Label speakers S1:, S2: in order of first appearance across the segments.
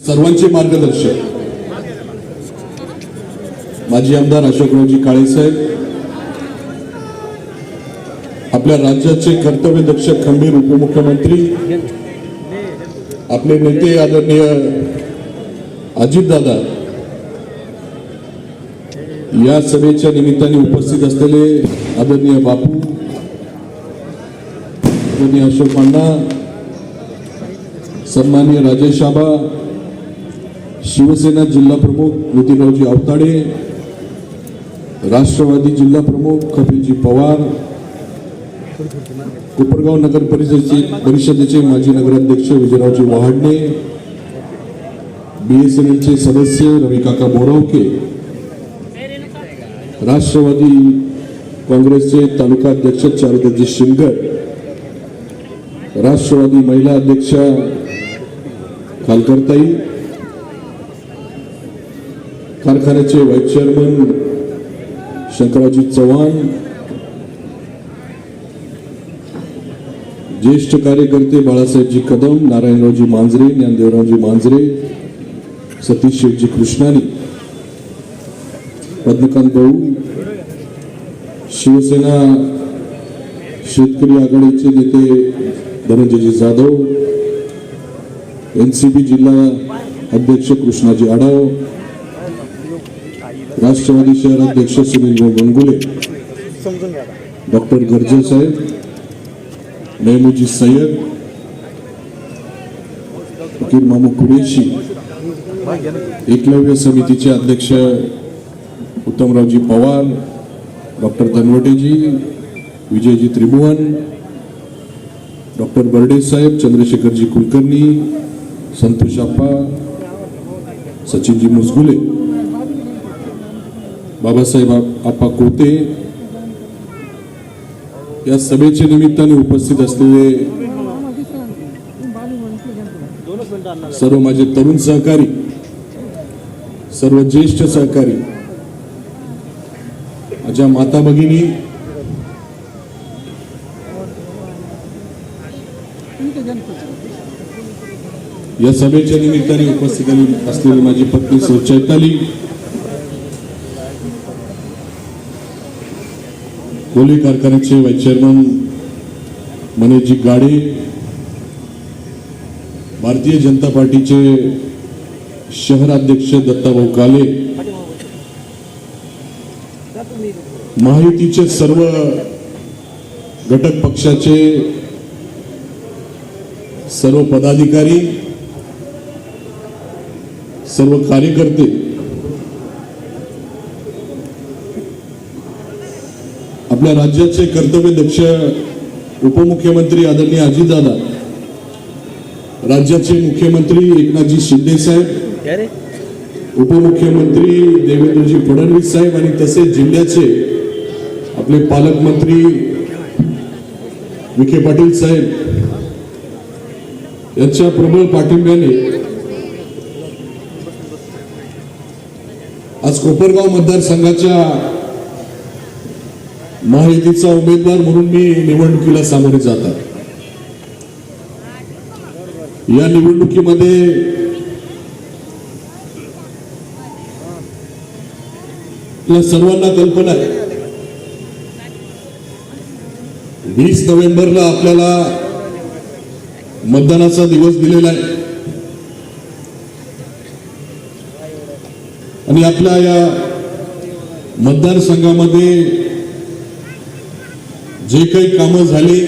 S1: सर्वांचे मार्गदर्शक. माजी आमदार अशोकरावजी काळेसाहेब आपल्या राज्याचे कर्तव्यदक्ष खंबीर उपमुख्यमंत्री आपले नेते आदरणीय अजितदादा या सभेच्या निमित्ताने उपस्थित असलेले आदरणीय बापू आदरणीय अशोक पांडा सन्माननीय राजेश आबा शिवसेना जिल्हा प्रमुख नितीनरावजी राष्ट्रवादी जिल्हा प्रमुख कपिलजी पवार, कोपरगाव नगर परिषदेचे परिषदेचे माजी नगराध्यक्ष विजयरावजी वहाडणे बीएसएनएलचे सदस्य रविकाका बोरावके राष्ट्रवादी काँग्रेसचे तालुका अध्यक्ष चारुदजी शिंगर राष्ट्रवादी महिला अध्यक्षा खालकरताई कारखान्याचे व्हाईस चेअरमन शंकराजी चव्हाण ज्येष्ठ कार्यकर्ते बाळासाहेबजी कदम नारायणरावजी मांजरे ज्ञानदेवरावजी मांजरे सतीश शेठजी कृष्णानी पद्मकांत भाऊ शिवसेना शेतकरी आघाडीचे नेते धनंजयजी जाधव एनसीबी जिल्हा अध्यक्ष कृष्णाजी आढाव राष्ट्रवादी शहराध्यक्ष सुनील भाऊ गंगुले डॉक्टर गर्जे साहेब मेहमूजी सय्यद फकीर मामू कुरेशी एकलव्य समितीचे अध्यक्ष उत्तमरावजी पवार डॉक्टर धनवटेजी विजयजी त्रिभुवन डॉक्टर बर्डे साहेब चंद्रशेखरजी कुलकर्णी संतोष आप्पा सचिनजी मुसगुले. बाबासाहेब आप्पा कोते या सभेच्या निमित्ताने उपस्थित असलेले सर्व माझे तरुण सहकारी सर्व ज्येष्ठ सहकारी माझ्या माता भगिनी या सभेच्या निमित्ताने उपस्थित असलेली माझी पत्नी सौ चैताली कोली कारखान्याचे व्हाईस चेअरमन मनोजी गाडे भारतीय जनता पार्टीचे शहराध्यक्ष दत्ताभाऊ काले महायुतीचे सर्व घटक पक्षाचे सर्व पदाधिकारी सर्व कार्यकर्ते आपल्या राज्याचे कर्तव्यदक्ष उपमुख्यमंत्री आदरणीय अजितदादा राज्याचे मुख्यमंत्री एकनाथजी शिंदे साहेब उपमुख्यमंत्री देवेंद्रजी फडणवीस साहेब आणि तसेच जिल्ह्याचे आपले पालकमंत्री विखे पाटील साहेब यांच्या प्रबळ पाठिंब्याने आज कोपरगाव मतदारसंघाच्या महायुतीचा उमेदवार म्हणून मी निवडणुकीला सामोरे जातात. या निवडणुकीमध्ये सर्वांना कल्पना आहे. वीस नोव्हेंबरला आपल्याला मतदानाचा दिवस दिलेला आहे. आणि आपल्या या मतदारसंघामध्ये जे काही कामं झाली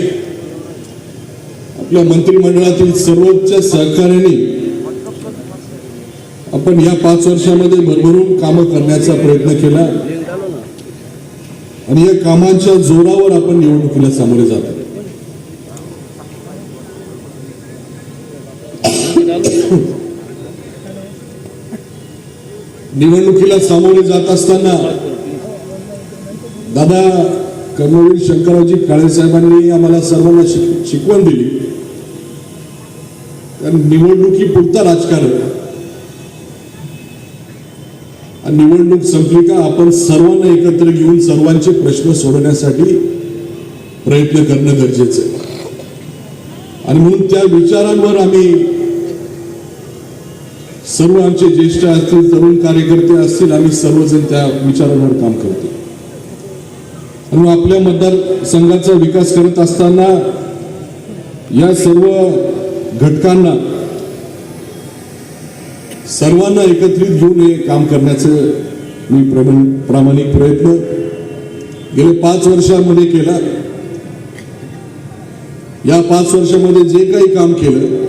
S1: आपल्या मंत्रिमंडळातील सर्वोच्च सहकार्याने आपण या पाच वर्षामध्ये भरभरून कामं करण्याचा प्रयत्न केला. आणि या कामांच्या जोरावर आपण निवडणुकीला सामोरे जातो निवडणुकीला सामोरे जात असताना दादा कर्मवीर शंकररावजी काळे साहेबांनी आम्हाला सर्वांना शिक शिकवण दिली. कारण निवडणुकी पुरता राजकारण आणि निवडणूक संपली का आपण सर्वांना एकत्र घेऊन सर्वांचे प्रश्न सोडवण्यासाठी प्रयत्न करणं गरजेचं आहे. आणि म्हणून त्या विचारांवर आम्ही सर्व आमचे ज्येष्ठ असतील तरुण कार्यकर्ते असतील आम्ही सर्वजण त्या विचारांवर काम करतो. आणि आपल्या मतदारसंघाचा विकास करत असताना या सर्व घटकांना सर्वांना एकत्रित घेऊन हे काम करण्याचं मी प्रमाण- प्रामाणिक प्रयत्न गेले पाच वर्षामध्ये केला. या पाच वर्षामध्ये जे काही काम केलं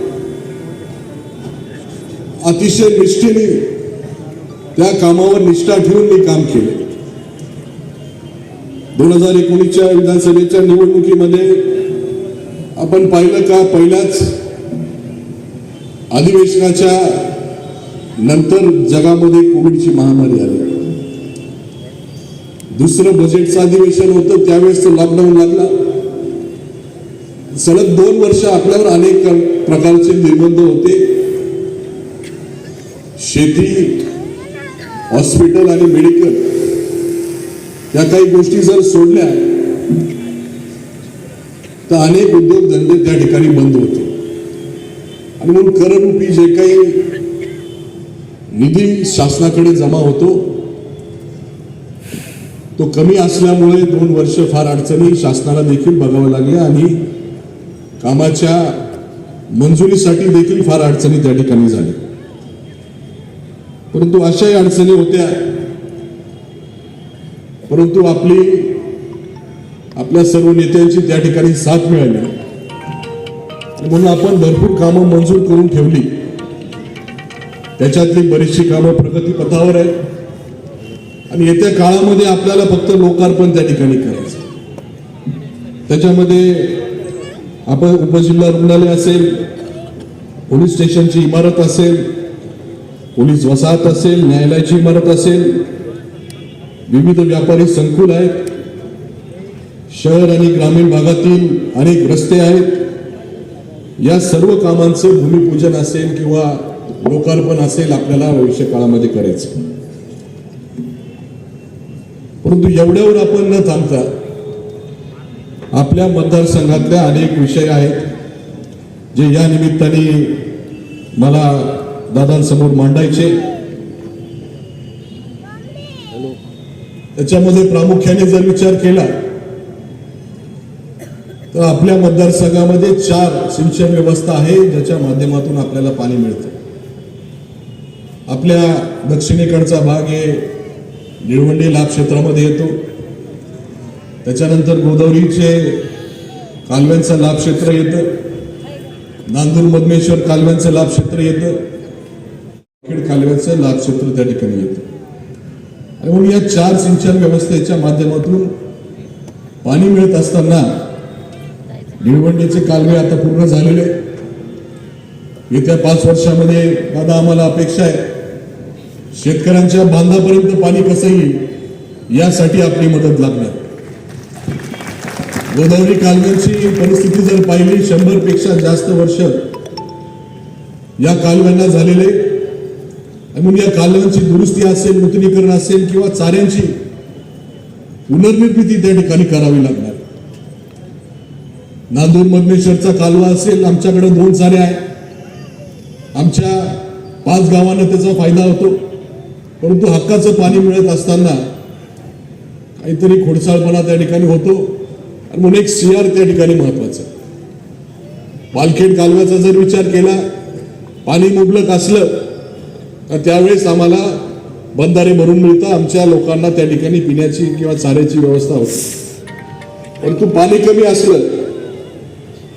S1: अतिशय निष्ठेने त्या कामावर निष्ठा ठेवून मी काम केलं. दोन हजार एकोणीसच्या विधानसभेच्या निवडणुकीमध्ये आपण पाहिलं का? पहिल्याच अधिवेशनाच्या नंतर जगामध्ये कोविडची महामारी आली. दुसरं बजेटचं अधिवेशन होतं त्यावेळेस तो लॉकडाऊन लागला. सलग दोन वर्ष आपल्यावर अनेक प्रकारचे निर्बंध होते. शेती हॉस्पिटल आणि मेडिकल या काही गोष्टी जर सोडल्या तर अनेक उद्योगधंदे त्या ठिकाणी बंद होते आणि म्हणून कररूपी जे काही निधी शासनाकडे जमा होतो तो कमी असल्यामुळे दोन वर्ष फार अडचणी शासनाला देखील बघावं लागल्या आणि कामाच्या मंजुरीसाठी देखील फार अडचणी त्या ठिकाणी झाल्या. परंतु अशाही अडचणी होत्या परंतु आपली आपल्या सर्व नेत्यांची त्या ठिकाणी साथ मिळाली. म्हणून आपण भरपूर कामं मंजूर करून ठेवली. त्याच्यातली बरीचशी कामं प्रगतीपथावर आहेत. आणि येत्या काळामध्ये आपल्याला फक्त लोकार्पण त्या ठिकाणी करायचं त्याच्यामध्ये आपण उपजिल्हा रुग्णालय असेल पोलीस स्टेशनची इमारत असेल पोलीस वसाहत असेल न्यायालयाची इमारत असेल विविध व्यापारी संकुल आहेत. शहर आणि ग्रामीण भागातील अनेक रस्ते आहेत. या सर्व कामांचं भूमिपूजन असेल किंवा लोकार्पण असेल आपल्याला भविष्य काळामध्ये करायचं. परंतु एवढ्यावर आपण न थांबता आपल्या मतदारसंघातल्या अनेक विषय आहेत जे या निमित्ताने मला दादांसमोर मांडायचे. त्याच्यामध्ये प्रामुख्याने जर विचार केला तर आपल्या मतदारसंघामध्ये चार सिंचन व्यवस्था आहे ज्याच्या माध्यमातून आपल्याला पाणी मिळतं. आपल्या दक्षिणेकडचा भाग हे निळवंडी लाभ क्षेत्रामध्ये येतो. त्याच्यानंतर गोदावरीचे कालव्यांचं लाभ क्षेत्र येतं. नांदूर मधमेश्वर कालव्यांचं लाभ क्षेत्र येतं. कालव्यांचं लाभ क्षेत्र त्या ठिकाणी येतं. आणि म्हणून या चार सिंचन व्यवस्थेच्या माध्यमातून पाणी मिळत असताना निळवंडीचे कालवे आता पूर्ण झालेले येत्या पाच वर्षामध्ये दादा आम्हाला अपेक्षा आहे शेतकऱ्यांच्या बांधापर्यंत पाणी कसं येईल यासाठी आपली मदत लागणार. गोदावरी कालव्यांची परिस्थिती जर पाहिली शंभरपेक्षा जास्त वर्ष या कालव्यांना झालेले म्हणून या कालव्यांची दुरुस्ती असेल नूतनीकरण असेल किंवा चाऱ्यांची पुनर्निर्मिती त्या ठिकाणी करावी लागणार. नांदूर मधमेश्वरचा कालवा असेल आमच्याकडे दोन चारे आहे आमच्या पाच गावांना त्याचा फायदा होतो. परंतु हक्काचं पाणी मिळत असताना काहीतरी खोडसाळपणा त्या ठिकाणी होतो. आणि म्हणून एक सीआर त्या ठिकाणी महत्वाचं. पालखेड कालव्याचा जर विचार केला पाणी मुबलक असलं त्यावेळेस आम्हाला बंधारे भरून मिळतं. आमच्या लोकांना त्या ठिकाणी पिण्याची किंवा चाऱ्याची व्यवस्था होते. परंतु पाणी कमी असलं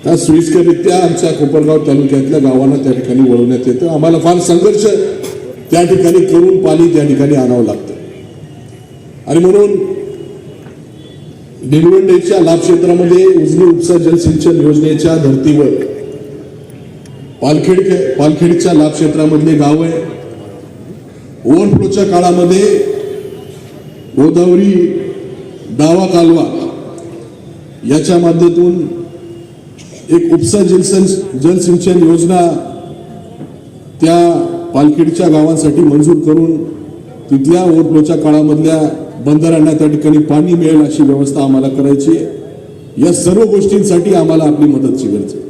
S1: तर सोयीस्करित्या आमच्या कोपरगाव तालुक्यातल्या गावांना त्या ठिकाणी वळवण्यात येतं. आम्हाला फार संघर्ष त्या ठिकाणी करून पाणी त्या ठिकाणी आणावं लागतं. आणि म्हणून निलवंडेच्या लाभ क्षेत्रामध्ये उजनी उपसा जलसिंचन योजनेच्या धर्तीवर पालखेड पालखेडच्या लाभ क्षेत्रामधले गाव आहे. ओव्हरफ्लोच्या काळामध्ये गोदावरी डावा कालवा याच्या माध्यमातून एक उपसा जलसन जलसिंचन योजना त्या पालखेडच्या गावांसाठी मंजूर करून तिथल्या ओव्हरफ्लोच्या काळामधल्या बंदरांना त्या ठिकाणी पाणी मिळेल अशी व्यवस्था आम्हाला करायची आहे. या सर्व गोष्टींसाठी आम्हाला आपली मदतची गरज आहे.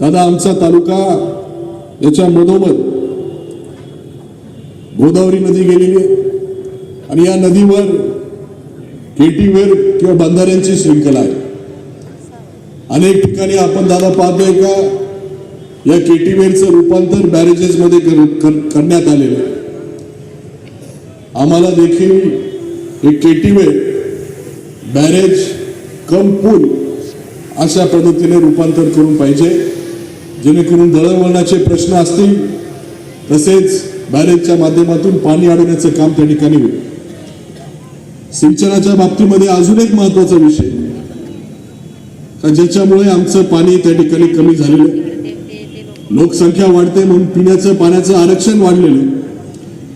S1: दादा आमचा तालुका याच्या मधोमध गोदावरी नदी गेलेली आहे. आणि या नदीवर केटीवर किंवा बंधाऱ्यांची श्रृंखला आहे. अनेक ठिकाणी आपण दादा पाहतोय का या केटीवेरचं रूपांतर बॅरेजेसमध्ये कर- कर- करण्यात आलेलं आहे. आम्हाला देखील हे केटीवेर बॅरेज कम पूल अशा पद्धतीने रूपांतर करून पाहिजे. जेणेकरून दळणवळणाचे प्रश्न असतील तसेच बॅरेजच्या माध्यमातून पाणी अडवण्याचं काम त्या ठिकाणी होईल. सिंचनाच्या बाबतीमध्ये अजून एक महत्त्वाचा विषय. का ज्याच्यामुळे आमचं पाणी त्या ठिकाणी कमी झालेलं लोकसंख्या वाढते म्हणून पिण्याचं पाण्याचं आरक्षण वाढलेलं आहे.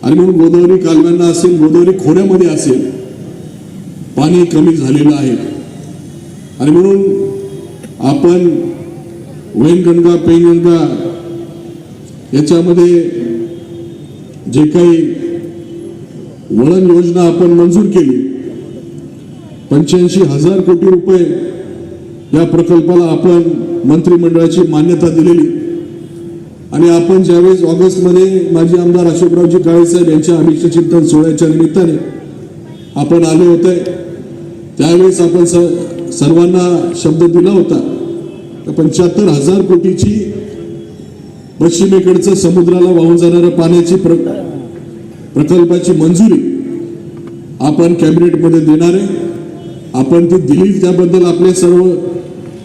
S1: आणि म्हणून गोदावरी कालव्यांना असेल गोदावरी खोऱ्यामध्ये असेल पाणी कमी झालेलं आहे. आणि म्हणून आपण वैनगंगा पैनगंगा याच्यामध्ये जे काही वळण योजना आपण मंजूर केली पंच्याऐंशी हजार कोटी रुपये या प्रकल्पाला आपण मंत्रिमंडळाची मान्यता दिलेली. आणि आपण ज्यावेळेस ऑगस्टमध्ये माजी आमदार अशोकरावजी काळेसाहेब यांच्या अभिष्ट चिंतन सोहळ्याच्या निमित्ताने आपण आले होते त्यावेळेस आपण स- सर्वांना शब्द दिला होता तर पंच्याहत्तर हजार कोटीची पश्चिमेकडचं समुद्राला वाहून जाणाऱ्या पाण्याची प्र प्रकल्पाची मंजुरी आपण कॅबिनेटमध्ये देणार आहे. आपण ती दिली त्याबद्दल आपले सर्व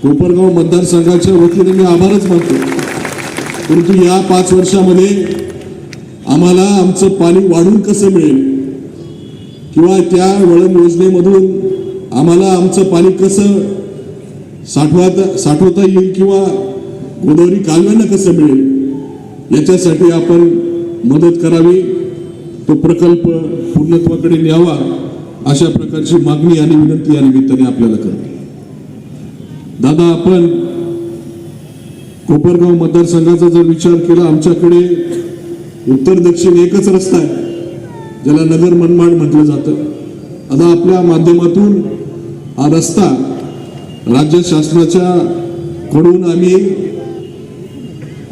S1: कोपरगाव मतदारसंघाच्या वतीने मी आभारच मानतो. परंतु या पाच वर्षामध्ये आम्हाला आमचं पाणी वाढून कसं मिळेल? किंवा त्या वळण योजनेमधून आम्हाला आमचं पाणी कसं साठवता साठवता येईल किंवा गोदावरी कालव्यांना कसं मिळेल? याच्यासाठी आपण मदत करावी. तो प्रकल्प पूर्णत्वाकडे न्यावा अशा प्रकारची मागणी आणि विनंती या निमित्ताने आपल्याला करतो. दादा आपण कोपरगाव मतदारसंघाचा जर विचार केला आमच्याकडे उत्तर दक्षिण एकच रस्ता आहे ज्याला नगर मनमाड म्हटलं जातं. आता आपल्या माध्यमातून हा रस्ता राज्य शासनाच्या कडून आम्ही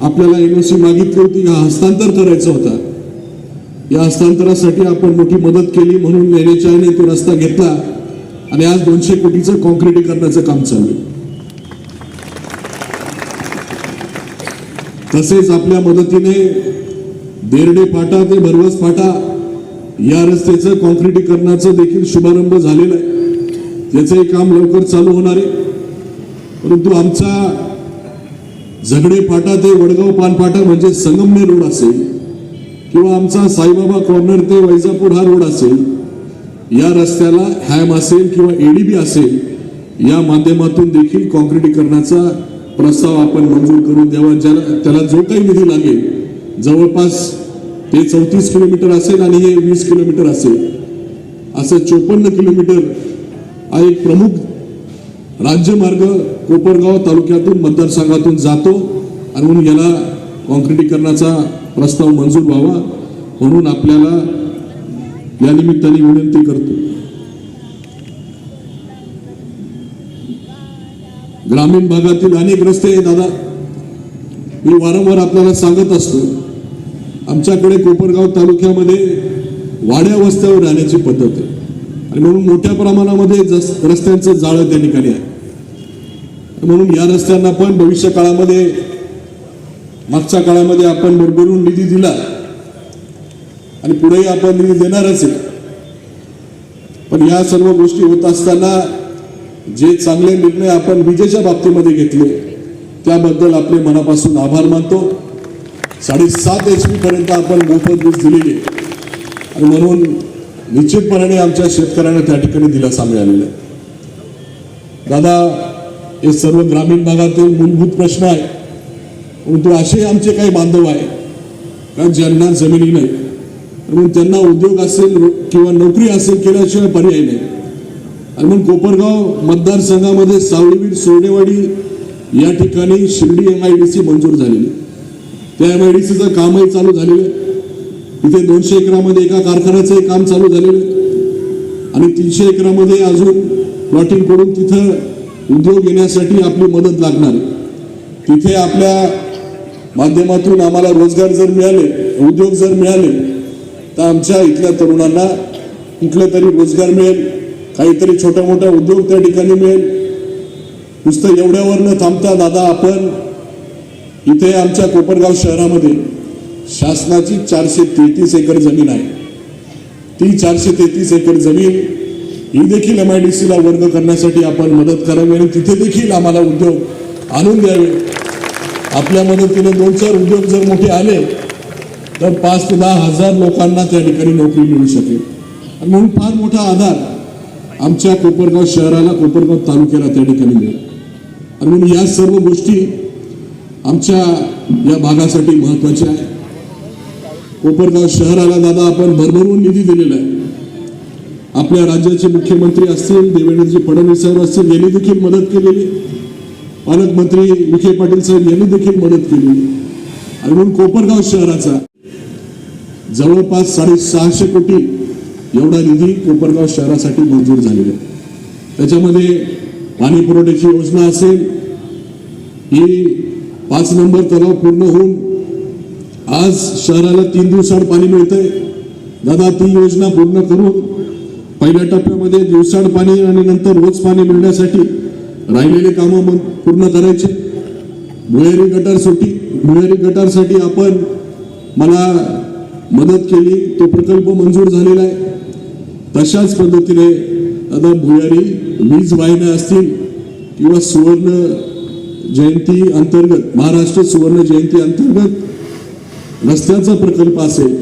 S1: आपल्याला एनओसी मागितली होती हा हस्तांतर करायचा होता. या हस्तांतरासाठी आपण मोठी मदत केली म्हणून एनएचआयने तो रस्ता घेतला. आणि आज दोनशे कोटीचं कॉन्क्रिटीकरणाचं काम चालू आहे. तसेच आपल्या मदतीने देरडे फाटा ते भरवस फाटा या रस्त्याचं कॉन्क्रिटीकरणाचं देखील शुभारंभ झालेला आहे. त्याचंही काम लवकर चालू होणार आहे. परंतु आमचा झगडे फाटा ते वडगाव पानफाटा म्हणजे संगमनेर रोड असेल किंवा आमचा साईबाबा कॉर्नर ते वैजापूर हा रोड असेल या रस्त्याला हॅम असेल किंवा एडीबी असेल या माध्यमातून देखील कॉन्क्रिटीकरणाचा प्रस्ताव आपण मंजूर करून द्यावा. ज्याला त्याला जो काही निधी लागेल जवळपास ते चौतीस किलोमीटर असेल आणि हे वीस किलोमीटर असेल असं चोपन्न किलोमीटर हा एक प्रमुख राज्यमार्ग कोपरगाव तालुक्यातून मतदारसंघातून जातो. आणि म्हणून याला कॉन्क्रिटीकरणाचा प्रस्ताव मंजूर व्हावा म्हणून आपल्याला या निमित्ताने विनंती करतो. ग्रामीण भागातील अनेक रस्ते दादा. मी वारंवार आपल्याला सांगत असतो आमच्याकडे कोपरगाव तालुक्यामध्ये वाड्या वस्त्यावर राहण्याची पद्धत आहे. आणि म्हणून मोठ्या प्रमाणामध्ये जस रस्त्यांचं जाळं त्या ठिकाणी आहे. म्हणून या रस्त्यांना पण भविष्य काळामध्ये मागच्या काळामध्ये आपण भरभरून निधी दिला आणि पुढेही आपण निधी देणारच आहे. पण या सर्व गोष्टी होत असताना जे चांगले निर्णय आपण विजेच्या बाबतीमध्ये घेतले त्याबद्दल आपले मनापासून आभार मानतो. साडेसात एच पी पर्यंत आपण मोफत वीज दिलेली आणि म्हणून निश्चितपणाने आमच्या शेतकऱ्यांना त्या ठिकाणी दिलासा मिळालेला आहे. दादा हे सर्व ग्रामीण भागातील मूलभूत प्रश्न आहे परंतु असे आमचे काही बांधव आहे. का ज्यांना जमिनी नाही. म्हणून त्यांना उद्योग असेल किंवा नोकरी असेल केल्याशिवाय पर्याय नाही. आणि म्हणून कोपरगाव मतदारसंघामध्ये सावळीवीर सोनेवाडी या ठिकाणी Shirdi M I D C मंजूर झालेली त्या एम आय डी सीचं कामही चालू झालेलं आहे. तिथे दोनशे एकरामध्ये एका कारखान्याचंही काम चालू झालेलं आहे. आणि तीनशे एकरामध्ये अजून प्लॉटिंग करून तिथं उद्योग येण्यासाठी आपली मदत लागणार तिथे आपल्या माध्यमातून आम्हाला रोजगार जर मिळाले उद्योग जर मिळाले तर आमच्या इथल्या तरुणांना कुठलं तरी रोजगार मिळेल काहीतरी छोटा मोठा उद्योग त्या ठिकाणी मिळेल. नुसतं एवढ्यावर न थांबता दादा आपण. इथे आमच्या कोपरगाव शहरामध्ये शासनाची चारशे तेहतीस एकर जमीन आहे. ती चारशे तेहतीस एकर जमीन ही देखील एम आय डी सीला वर्ग करण्यासाठी आपण मदत करावी आणि तिथे देखील आम्हाला उद्योग आणून द्यावे. आपल्या मदतीने दोन चार उद्योग जर मोठे आले तर पाच ते दहा हजार लोकांना त्या ठिकाणी नोकरी मिळू शकेल. म्हणून फार मोठा आधार आमच्या कोपरगाव शहराला कोपरगाव तालुक्याला त्या ठिकाणी मिळेल. आणि म्हणून या सर्व गोष्टी आमच्या या भागासाठी महत्त्वाच्या आहे कोपरगाव शहराला दादा आपण भरभरून निधी दिलेला आहे. आपल्या राज्याचे मुख्यमंत्री असतील देवेंद्रजी फडणवीस साहेब असतील यांनी देखील मदत केलेली पालकमंत्री विखे पाटील साहेब यांनी देखील मदत केली. आणि म्हणून कोपरगाव शहराचा जवळपास साडेसहाशे कोटी एवढा निधी कोपरगाव शहरासाठी मंजूर झालेला आहे. त्याच्यामध्ये पाणी पुरवठ्याची योजना असेल ही पाच नंबर तलाव पूर्ण होऊन आज शहराला तीन दिवसाड पाणी मिळतंय. दादा ती योजना पूर्ण करून पहिल्या टप्प्यामध्ये दिवसाड पाणी आणि नंतर रोज पाणी मिळण्यासाठी राहिलेले कामं मग पूर्ण करायचे. भुयारी गटार सुटी भुयारी गटारसाठी आपण मला मदत केली. तो प्रकल्प मंजूर झालेला आहे. तशाच पद्धतीने आता भुयारी वीज वाहिन्या असतील किंवा सुवर्ण जयंती अंतर्गत महाराष्ट्र सुवर्ण जयंती अंतर्गत रस्त्याचा प्रकल्प असेल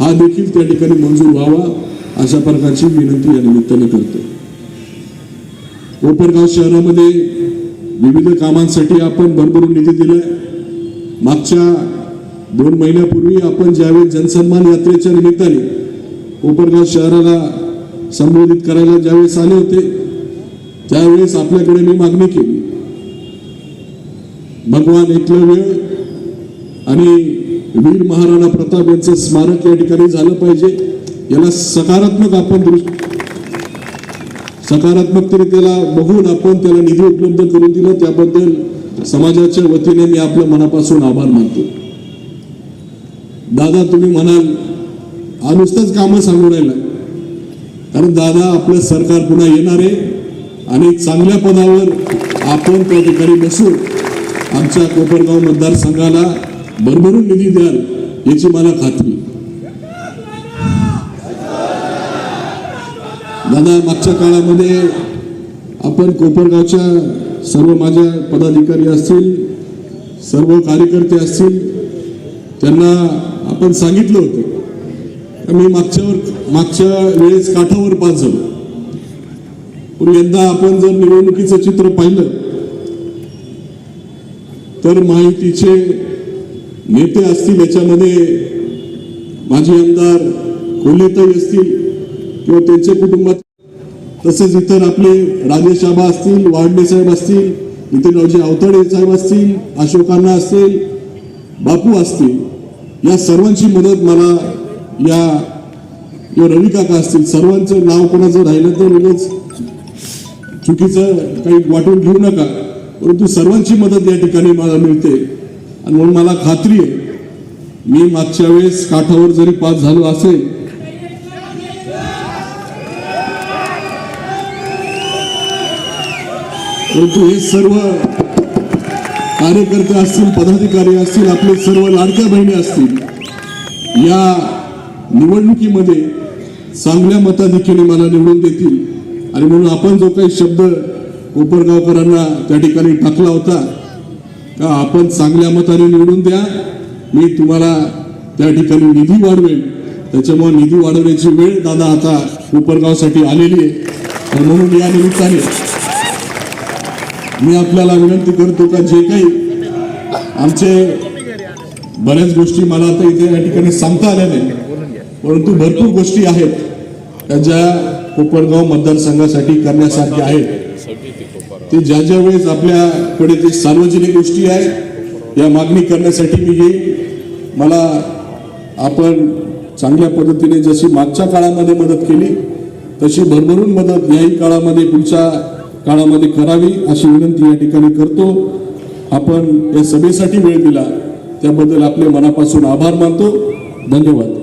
S1: हा देखील त्या ठिकाणी मंजूर व्हावा अशा प्रकारची विनंती या निमित्ताने करतो कोपरगाव शहरामध्ये विविध कामांसाठी आपण भरभरून निधी दिला मागच्या दोन महिन्यापूर्वी आपण ज्यावेळेस जनसन्मान यात्रेच्या निमित्ताने कोपरगाव शहराला संबोधित करायला ज्यावेळेस आले होते त्यावेळेस आपल्याकडे मी मागणी केली. भगवान एकलव्य आणि वीर महाराणा प्रताप यांचं स्मारक या ठिकाणी झालं पाहिजे. याला सकारात्मक आपण दृष्टी सकारात्मकतेने बघून आपण त्याला निधी उपलब्ध करून दिला. त्याबद्दल समाजाच्या वतीने मी आपल्या मनापासून आभार मानतो. दादा तुम्ही म्हणाल हा नुसतंच कामं सांगून राहिला. कारण दादा आपलं सरकार पुन्हा येणार आहे. आणि चांगल्या पदावर आपण त्या ठिकाणी बसून आमच्या कोपरगाव मतदारसंघाला भरभरून निधी द्याल याची मला खात्री दादा मागच्या काळामध्ये आपण कोपरगावच्या सर्व माझ्या पदाधिकारी असतील सर्व कार्यकर्ते असतील त्यांना आपण सांगितलं होतं. मी मागच्यावर मागच्या वेळेस काठावर पास झालो. पण यंदा आपण जर निवडणुकीचं चित्र पाहिलं तर माहितीचे नेते असतील याच्यामध्ये माजी आमदार कोल्हेताई असतील किंवा त्यांच्या कुटुंबात तसेच इतर आपले राजेश शाबा असतील वाडणे साहेब असतील नितीनरावजी अवतडे साहेब असतील अशोकांना असतील बापू असतील या सर्वांची मदत मला या किंवा रवी काका असतील. सर्वांचं नाव कोणाचं राहिलं तर उगाच चुकीचं काही वाटून घेऊ नका. परंतु सर्वांची मदत या ठिकाणी मला मिळते. आणि म्हणून मला खात्री आहे मी मागच्या वेळेस काठावर जरी पास झालो असेल परंतु हे सर्व कार्यकर्ते असतील पदाधिकारी असतील आपले सर्व लाडक्या बहिणी असतील या निवडणुकीमध्ये चांगल्या मताधिक्याने मला निवडून देतील. आणि म्हणून आपण जो काही शब्द कोपरगावकरांना त्या ठिकाणी टाकला होता का आपण चांगल्या मताने निवडून द्या मी तुम्हाला त्या ठिकाणी निधी वाढवेल त्याच्यामुळे निधी वाढवण्याची वेळ दादा आता कोपरगावसाठी आलेली आहे. म्हणून या निमित्ताने मी आपल्याला विनंती करतो का जे काही आमचे बऱ्याच गोष्टी मला आता इथे या ठिकाणी सांगता आल्या नाही. परंतु भरपूर गोष्टी आहेत त्या ज्या कोपरगाव मतदारसंघासाठी करण्यासारख्या आहेत. ते ज्या ज्या वेळेस आपल्याकडे ते सार्वजनिक गोष्टी आहेत या मागणी करण्यासाठी मी येईल मला आपण चांगल्या पद्धतीने जशी मागच्या काळामध्ये मदत केली तशी भरभरून मदत याही काळामध्ये पुढच्या काळामध्ये करावी अशी विनंती या ठिकाणी करतो. आपण या सभेसाठी वेळ दिला. त्याबद्दल आपले मनापासून आभार मानतो. धन्यवाद.